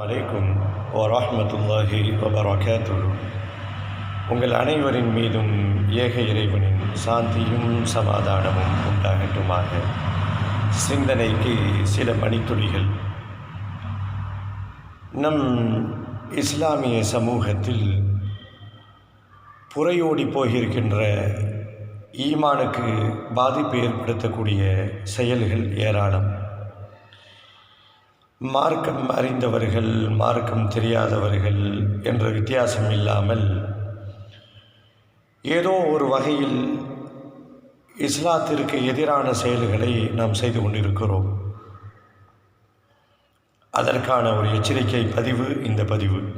வலைக்கும் வரஹ்மத்துல்லாஹி வபரகாத்துஹு. உங்கள் அனைவரின் மீதும் ஏக இறைவனின் சாந்தியும் சமாதானமும் உண்டாகட்டுமாக. சிந்தனைக்கு சில மணித்துளிகள். நம் இஸ்லாமிய சமூகத்தில் புறையோடி போகிருக்கின்ற ஈமானுக்கு பாதிப்பு ஏற்படுத்தக்கூடிய செயல்கள் ஏராளம். மார்க்கம் அறிந்தவர்கள் மார்க்கம் தெரியாதவர்கள் என்ற வித்தியாசம் இல்லாமல் ஏதோ ஒரு வகையில் இஸ்லாத்திற்கு எதிரான செயல்களை நாம் செய்து கொண்டிருக்கிறோம். அதற்கான ஒரு எச்சரிக்கை பதிவு இந்த பதிவு.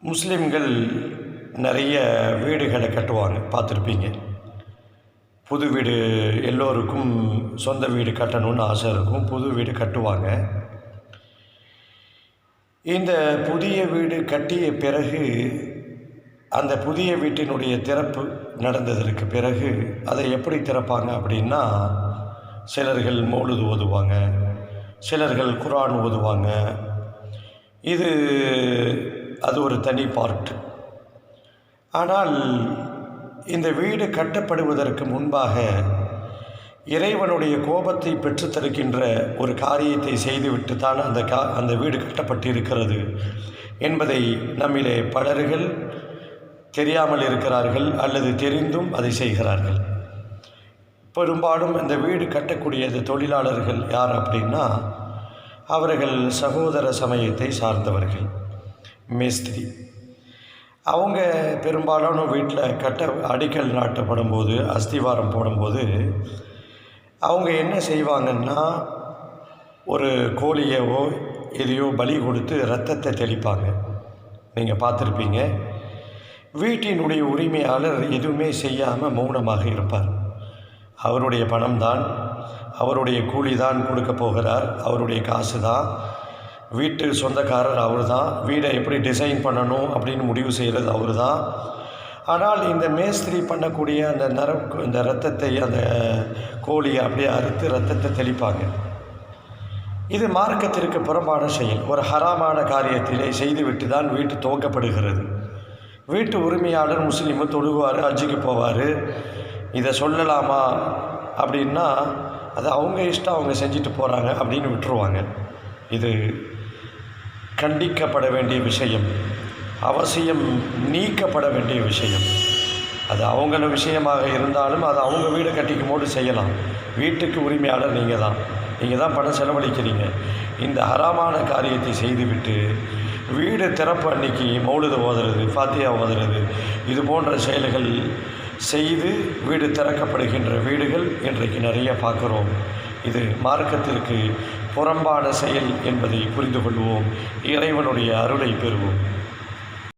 முஸ்லிம்கள் நிறைய வீடுகளை கட்டுவாங்க பார்த்துருப்பீங்க. புது வீடு எல்லோருக்கும் சொந்த வீடு கட்டணும்னு ஆசை இருக்கும். புது வீடு கட்டுவாங்க. இந்த புதிய வீடு கட்டிய பிறகு அந்த புதிய வீட்டினுடைய திறப்பு நடந்ததற்கு பிறகு அதை எப்படி திறப்பாங்க அப்படின்னா சிலர்கள் மௌலுது ஓதுவாங்க சிலர்கள் குரான் ஓதுவாங்க. இது அது ஒரு தனி பார்ட் ஆனால் இந்த வீடு கட்டப்படுவதற்கு முன்பாக இறைவனுடைய கோபத்தை பெற்றுத்தருக்கின்ற ஒரு காரியத்தை செய்துவிட்டு தான் அந்த கா அந்த வீடு கட்டப்பட்டிருக்கிறது என்பதை நம்மிலே பலர்கள் தெரியாமல் இருக்கிறார்கள் அல்லது தெரிந்தும் அதை செய்கிறார்கள். பெரும்பாலும் இந்த வீடு கட்டக்கூடிய தொழிலாளர்கள் யார் அப்படின்னா அவர்கள் சகோதர சமயத்தை சார்ந்தவர்கள் மேஸ்திரி. அவங்க பெரும்பாலான வீட்டில் கட்ட அடிக்கல் நாட்டப்படும் போது அஸ்திவாரம் போடும்போது அவங்க என்ன செய்வாங்கன்னா ஒரு கோழியவோ எதையோ பலி கொடுத்து ரத்தத்தை தெளிப்பாங்க. நீங்கள் பார்த்துருப்பீங்க. வீட்டினுடைய உரிமையாளர் எதுவுமே செய்யாமல் மௌனமாக இருப்பார். அவருடைய பணம் தான் அவருடைய கூலி தான் கொடுக்க போகிறார் அவருடைய காசு தான் வீட்டு சொந்தக்காரர் அவர் தான் வீடை எப்படி டிசைன் பண்ணணும் அப்படின்னு முடிவு செய்கிறது அவர் தான் ஆனால் இந்த மேஸ்திரி பண்ணக்கூடிய அந்த நர இந்த ரத்தத்தை அந்த கோழியை அப்படியே அறுத்து ரத்தத்தை தெளிப்பாங்க. இது மார்க்கத்திற்கு புறம்பான செயல். ஒரு ஹராமான காரியத்திலே செய்துவிட்டு தான் வீட்டு துவக்கப்படுகிறது. வீட்டு உரிமையாளர் முஸ்லீமு தொழுவார் அஜிக்கு போவார். இதை சொல்லலாமா அப்படின்னா அது அவங்க இஷ்டம் அவங்க செஞ்சுட்டு போகிறாங்க அப்படின்னு விட்டுருவாங்க. இது கண்டிக்கப்பட வேண்டிய விஷயம். அவசியம் நீக்கப்பட வேண்டிய விஷயம். அது அவங்கள விஷயமாக இருந்தாலும் அது அவங்க வீடு கட்டிக்கும் போது செய்யலாம். வீட்டுக்கு உரிமையாளர் நீங்கள் தான் நீங்கள் தான் பணம் செலவழிக்கிறீங்க. இந்த ஹராமான காரியத்தை செய்துவிட்டு வீடு திறப்பு அன்னைக்கு மௌலுத ஓதுறது ஃபாத்தியா ஓதுறது இது போன்ற செயல்கள் செய்து வீடு திறக்கப்படுகின்ற வீடுகள் இன்றைக்கு நிறைய பார்க்குறோம். இது மார்க்கத்திற்கு புறம்பான செயல் என்பதை புரிந்து கொள்வோம் இறைவனுடைய அருளை பெறுவோம்.